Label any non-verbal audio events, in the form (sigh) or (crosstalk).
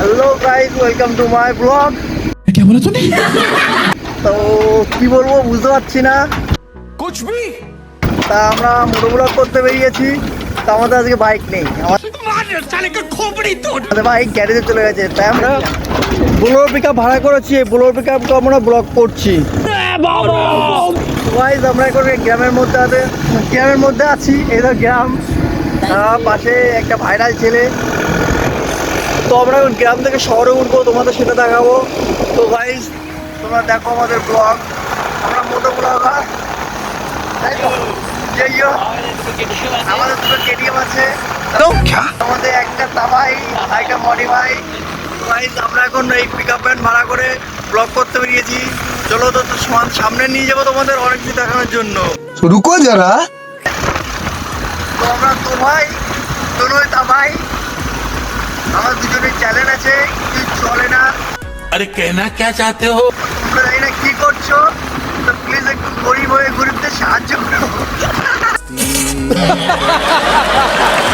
Hello guys welcome to my blog কে বলে তুমি তো কি বলব বুঝতে পারছি না। কুছ ভি তা আমরা মোটো ব্লগ করতে বেরিয়েছি। তা আমাদের আজকে বাইক নেই। আমাদের বাইক গ্যারেজে চলে গেছে তাই আমরা বোলোর পিক ভাড়া করেছি বোলোর পিক আপকে আমরা ব্লগ করছি। গাইস আমরা এখন গ্রামের মধ্যে আছে গ্রামের মধ্যে আছি এটা গ্রাম। পাশে একটা ভাইরাল ছেলে। তো আমরা এখন গ্রাম থেকে শহরে উঠবো তোমাদের সেটা দেখাবো। তো গাইজ তোমরা দেখো আমাদের ব্লগ আমরা মোটো ব্লগার তাই তো? ইয়ে, আমাদের দুটো কেটিএম আছে। আমাদের একটা তাবাই একটা মডিফাই গাইজ আমরা এখন এই পিক আপ ভ্যান ভাড়া করে ব্লগ করতে বেরিয়েছি। চলো তো সামনে নিয়ে যাব তোমাদের অনেক কিছু দেখানোর জন্য। রুকো যারা। তো আমরা তো ভাই তো নয় আমার দুজনের চ্যালেঞ্জ আছে কি চলে না। আরে কেনা কে চাতে হো? তোমরা জানি না কি করছ তো প্লিজ একটু গরিব হয়ে গরিবদের সাহায্য করো। (laughs)